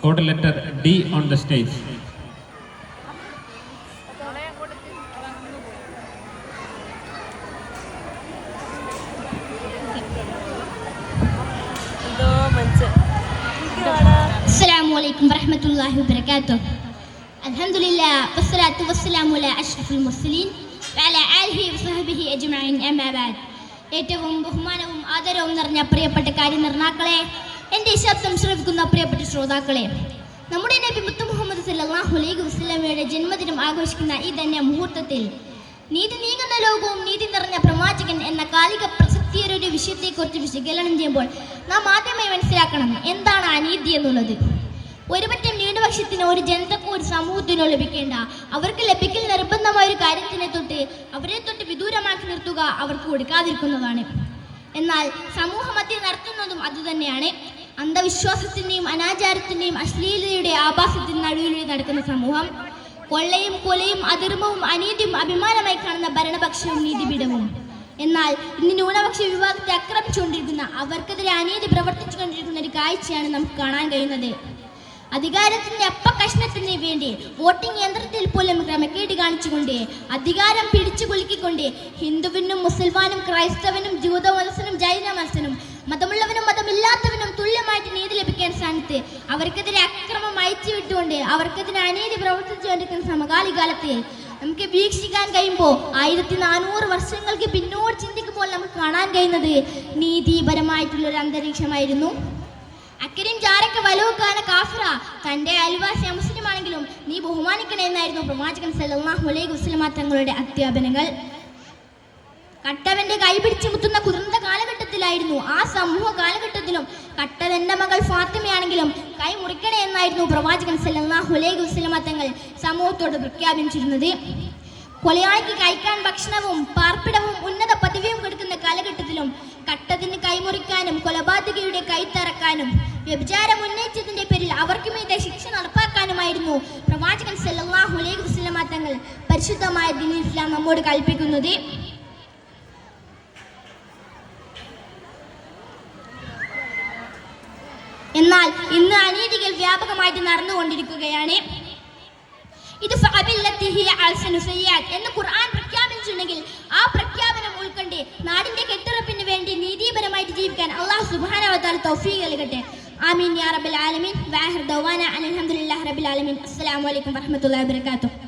code letter D on the stage. എന്തോ മനസ്സ് എനിക്ക് വേടാ السلام عليكم ورحمة الله وبركاته الحمد لله والصلاة والسلام على أشرف المرسلين وعلى آله وصحبه أجمعين أما بعد ഏറ്റവും ബഹുമാനവും ആദരവും നിറഞ്ഞ പ്രിയപ്പെട്ട കാര്യനിർണാക്കളെ എന്റെ ശബ്ദം ശ്രവിക്കുന്ന പ്രിയപ്പെട്ട ശ്രോതാക്കളെ നമ്മുടെ നബി മുത്തു മുഹമ്മദ് സല്ലല്ലാഹു അലൈഹി വസല്ലമയുടെ ജന്മദിനം ആഘോഷിക്കുന്ന ഈ തന്നെ മുഹൂർത്തത്തിൽ നീതി നീങ്ങുന്ന ലോകവും നീതി നിറഞ്ഞ പ്രവാചകൻ എന്ന കാലിക പ്രസക്തിയൊരു വിഷയത്തെക്കുറിച്ച് വിശകലനം ചെയ്യുമ്പോൾ നാം ആദ്യമായി മനസ്സിലാക്കണം എന്താണ് അനീതി എന്നുള്ളത്. ഒരുപറ്റം ന്യൂനപക്ഷത്തിന് ഒരു ജനതക്കോ ഒരു സമൂഹത്തിനോ ലഭിക്കേണ്ട അവർക്ക് ലഭിക്കൽ നിർബന്ധമായ ഒരു കാര്യത്തിനെ തൊട്ട് അവരെ തൊട്ട് വിദൂരമാക്കി നിർത്തുക അവർക്ക് കൊടുക്കാതിരിക്കുന്നതാണ്. എന്നാൽ സമൂഹമധ്യം നടത്തുന്നതും അതുതന്നെയാണ്. അന്ധവിശ്വാസത്തിന്റെയും അനാചാരത്തിന്റെയും അശ്ലീലതയുടെ ആഭാസത്തിന് നടുവിലൂടെ നടക്കുന്ന സമൂഹം കൊള്ളയും കൊലയും അധർമ്മവും അനീതിയും അഭിമാനമായി കാണുന്ന ഭരണപക്ഷവും നീതിപീഠവും. എന്നാൽ ഇന്ന് ന്യൂനപക്ഷ വിഭാഗത്തെ ആക്രമിച്ചുകൊണ്ടിരിക്കുന്ന അവർക്കെതിരെ അനീതി പ്രവർത്തിച്ചുകൊണ്ടിരിക്കുന്ന ഒരു കാഴ്ചയാണ് നമുക്ക് കാണാൻ കഴിയുന്നത്. അധികാരത്തിന്റെ അപ്പ കഷ്ണത്തിന് വേണ്ടി വോട്ടിംഗ് യന്ത്രത്തിൽ പോലും ക്രമക്കേട് കാണിച്ചുകൊണ്ട് അധികാരം പിടിച്ചു കുലുക്കിക്കൊണ്ട് ഹിന്ദുവിനും മുസൽമാനും ക്രൈസ്തവനും ജൂതമത്സനും ജൈനമത്സനും മതമുള്ളവനും മതമില്ലാത്തവനും തുല്യമായിട്ട് നീതി ലഭിക്കാൻ സ്ഥാനത്ത് അവർക്കെതിരെ അക്രമം അയച്ചു വിട്ടുകൊണ്ട് അവർക്കെതിരെ അനീതി പ്രവർത്തിച്ചുകൊണ്ടിരിക്കുന്ന സമകാലികാലത്ത് നമുക്ക് വീക്ഷിക്കാൻ കഴിയുമ്പോൾ ആയിരത്തി നാനൂറ് വർഷങ്ങൾക്ക് പിന്നോട്ട് ചിന്തിക്കുമ്പോൾ നമുക്ക് കാണാൻ കഴിയുന്നത് നീതിപരമായിട്ടുള്ള ഒരു അന്തരീക്ഷമായിരുന്നു. അക്കരും ജാരക്ക വലവുക്കാന കാഫിറ തന്റെ അയൽവാസി മുസ്ലിമാണെങ്കിലും നീ ബഹുമാനിക്കണേ എന്നായിരുന്നു പ്രവാചകൻ സല്ലല്ലാഹു അലൈഹി വസല്ലമ തങ്ങളുടെ അധ്യാപനങ്ങൾ. കട്ടവന്റെ കൈപിടിച്ച് മുത്തുന്ന കുതിർന്ന കാലഘട്ടത്തിലായിരുന്നു. ആ സമൂഹ കാലഘട്ടത്തിലും കട്ടവന്റെ മകൾ ഫാത്തിമയാണെങ്കിലും കൈ മുറിക്കണേ എന്നായിരുന്നു പ്രവാചകൻ സല്ലല്ലാഹു അലൈഹി തങ്ങൾ സമൂഹത്തോട് പ്രഖ്യാപിച്ചിരുന്നത്. കൊലയാളിക്ക് കഴിക്കാൻ ഭക്ഷണവും പാർപ്പിടവും ഉന്നത പദവിയും കൊടുക്കുന്ന കാലഘട്ടത്തിലും കട്ടതിന് കൈമുറിക്കാനും കൊലപാതകയുടെ കൈത്തറക്കാനും വ്യഭിചാരം ഉന്നയിച്ചതിന്റെ പേരിൽ അവർക്ക് മീതെ ശിക്ഷ നടപ്പാക്കാനുമായിരുന്നു പ്രവാചകൻ സല്ലല്ലാഹു അലൈഹി തങ്ങൾ പരിശുദ്ധമായ ഇസ്ലാം നമ്മോട് കൽപ്പിക്കുന്നത്. എന്നാൽ ഇന്ന് അനീതികൾ വ്യാപകമായിട്ട് നടന്നുകൊണ്ടിരിക്കുകയാണ്. ഇത് എന്ന് ഖുർആൻ പ്രഖ്യാപിച്ചിട്ടുണ്ടെങ്കിൽ ആ പ്രഖ്യാപനം ഉൾക്കൊണ്ട് നാടിന്റെ കെട്ടുറപ്പിന് വേണ്ടി നീതിപരമായിട്ട് ജീവിക്കാൻ അള്ളാഹു തആല തൗഫീഖ് നൽകട്ടെ. ആമീൻ യാ ആലമീൻ. വാഹിർ ദവാന അൽഹംദുലില്ലാഹി റബ്ബിൽ ആലമീൻ. അസ്സലാമു അലൈക്കും വറഹ്മത്തുള്ളാഹി വബറകാതുഹു.